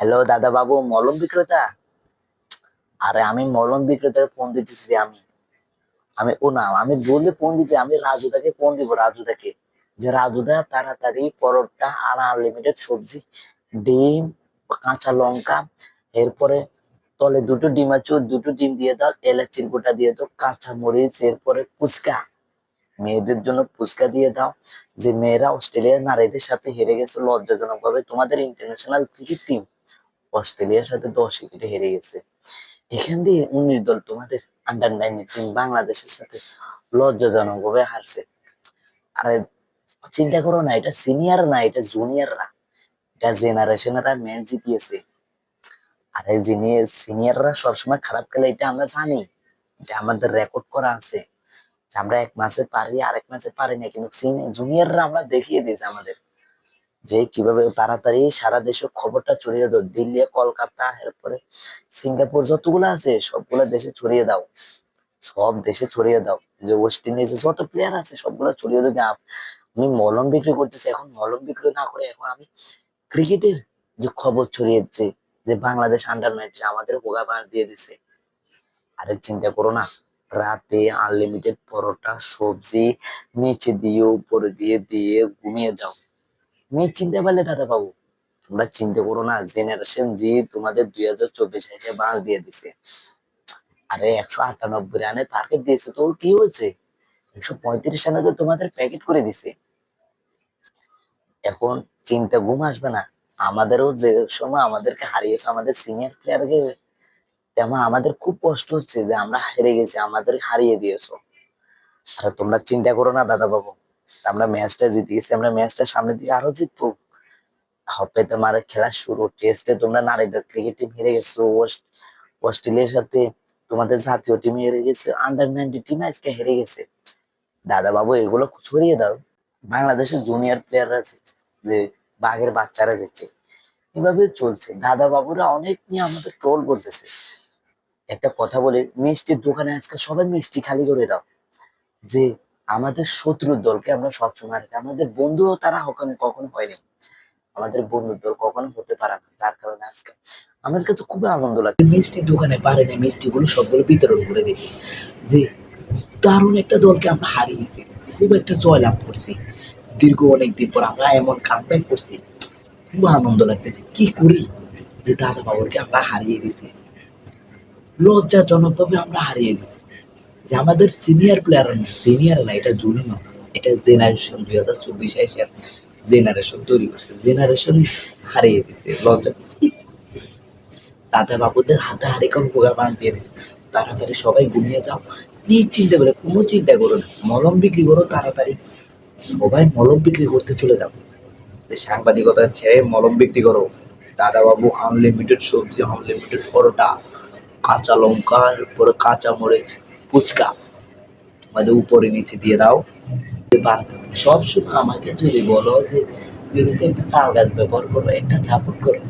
Hello দাদা বাবু মলম বিক্রেতা? আরে, আমি মলম বিক্রেতাকে ফোন দিতেছি আমি। আমি, ও না, আমি বললে ফোন দিতে, আমি রাজুদাকে ফোন দিব, রাজুদাকে। যে রাজুদা, তাড়াতাড়ি পরোটা আর আনলিমিটেড সবজি, ডিম, কাঁচা লঙ্কা, এরপরে তলে দুটো ডিম আছে দুটো ডিম দিয়ে দাও, এলাচির গোটা দিয়ে দাও, কাঁচা মরিচ, এরপরে ফুচকা। মেয়েদের জন্য ফুচকা দিয়ে দাও। যে মেয়েরা অস্ট্রেলিয়ার নারীদের সাথে হেরে গেছে লজ্জাজনক ভাবে তোমাদের ইন্টারন্যাশনাল ক্রিকেট টিম অস্ট্রেলিয়ার সাথে দশ উইকেটে হেরে গেছে। এখান দিয়ে উনিশ দল তোমাদের আন্ডার নাইনটিন বাংলাদেশের সাথে লজ্জাজনক ভাবে হারছে। আরে, চিন্তা করো না, এটা সিনিয়র না, এটা জুনিয়ররা এটা জেনারেশনেরা ম্যাচ জিতিয়েছে। আরে, যিনি সিনিয়ররা সবসময় খারাপ খেলে, এটা আমরা জানি। এটা আমাদের রেকর্ড করা আছে। আমরা এক মাসে পারি, আরেক মাসে পারি না, কিন্তু জুনিয়ররা আমরা দেখিয়ে দিয়েছে আমাদের। যে কীভাবে তাড়াতাড়ি সারা দেশে খবরটা ছড়িয়ে দাও, দিল্লি, কলকাতা, এরপরে সিঙ্গাপুর যতগুলো আছে, সবগুলো দেশে ছড়িয়ে দাও। সব দেশে ছড়িয়ে দাও। যে ওয়েস্ট ইন্ডিজে যত প্লেয়ার আছে, সবগুলো ছড়িয়ে দাও। আমি মলম বিক্রি করতেছি। এখন মলম বিক্রি না করে এখন আমি ক্রিকেটের যে খবর ছড়িয়ে ছড়িয়েছে, যে বাংলাদেশ আন্ডার নাইনটিন আমাদের হোগা বাঁশ দিয়ে দিছে। আরে চিন্তা করো না। রাতে আনলিমিটেড পরোটা, সবজি নিচে দিয়ে, উপরে দিয়ে দিয়ে ঘুমিয়ে যাও। মেয়ে চিনতে পারলে দাদা বাবু। তোমরা চিন্তা করো না জেনারেশন জি তোমাদের দুই হাজার চব্বিশ এসে বাঁশ দিয়ে দিছে। আরে একশো আটানব্বই রানে টার্গেট দিয়েছে, তো কি হয়েছে? একশো পঁয়ত্রিশ রানে তো তোমাদের প্যাকেট করে দিছে। এখন চিন্তা ঘুম আসবে না। আমাদেরও যে সময় আমাদেরকে হারিয়েছে, আমাদের সিনিয়র প্লেয়ারকে তেমন আমাদের খুব কষ্ট হচ্ছে যে আমরা হেরে গেছি, আমাদের হারিয়ে দিয়েছ। আর তোমরা চিন্তা করো না দাদা বাবু। আমরা ম্যাচটা জিতে গেছি আমরা ম্যাচটা সামনের দিকে আরও জিতবো। হবে তোমার খেলা শুরু টেস্টে তোমরা নারীদের ক্রিকেট টিম হেরে গেছো ওয়েস্ট অস্ট্রেলিয়ার সাথে তোমাদের জাতীয় টিম হেরে গেছে আন্ডার নাইনটি টিম আজকে হেরে গেছে। দাদা বাবু এগুলো ছড়িয়ে দাও। বাংলাদেশের জুনিয়র প্লেয়াররা যে বাঘের বাচ্চারা যাচ্ছে এভাবে চলছে। দাদা বাবুরা অনেক নিয়ে আমাদের ট্রোল করতেছে একটা কথা বলে, মিষ্টির দোকানে আজকে সবাই মিষ্টি খালি করে দাও। যে আমাদের শত্রুর দলকে আমরা সবসময় রাখি আমাদের বন্ধুও তারা কখনো কখনো হয়নি। আমাদের বন্ধুর দল কখনো হতে পারে না, যার কারণে আজকে আমার কাছে খুবই আনন্দ লাগে মিষ্টির দোকানে পারে না, মিষ্টিগুলো সবগুলো বিতরণ করে দিই যে দারুণ একটা দলকে আমরা হারিয়েছি, খুব একটা জয় লাভ করছি। দীর্ঘ অনেক দিন পর আমরা এমন কামব্যাক করছি, খুব আনন্দ লাগতেছে। কি করি যে দাদা বাবুরকে আমরা হারিয়ে দিছি? লজ্জাজনক ভাবে আমরা হারিয়ে দিছি। যে আমাদের সিনিয়র প্লেয়ার সিনিয়র না, এটা জুনিয়র এটা জেনারেশন দুই হাজার চব্বিশে এসে জেনারেশন তৈরি করছে জেনারেশনই হারিয়ে দিছে, লজ্জা দাদা বাবুদের হাতে হারে কোন পোকা বাঁধ দিয়ে দিছে, তাড়াতাড়ি সবাই ঘুমিয়ে যাও, নিশ্চিন্তে করে কোনো চিন্তা করো না, মলম বিক্রি করো, তাড়াতাড়ি সবাই মলম বিক্রি করতে চলে যাও। সাংবাদিকতা ছেড়ে মলম বিক্রি করো, দাদা বাবু আনলিমিটেড সবজি আনলিমিটেড পরোটা, কাঁচা লঙ্কা পরে কাঁচা মরিচ ফুচকা। তোমাদের উপরে নিচে দিয়ে দাও। সব সময় আমাকে যদি বলো যে জমিতে একটা তাল গাছ ব্যবহার করো, একটা সাপোর্ট করো।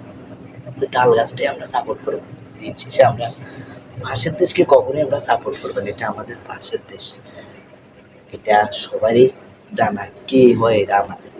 তাল গাছটাই আমরা সাপোর্ট করব। দিন শেষে আমরা পাশের দেশকে কখনোই আমরা সাপোর্ট করব এটা আমাদের পাশের দেশ। এটা সবারই জানা। কে হয় এরা আমাদের?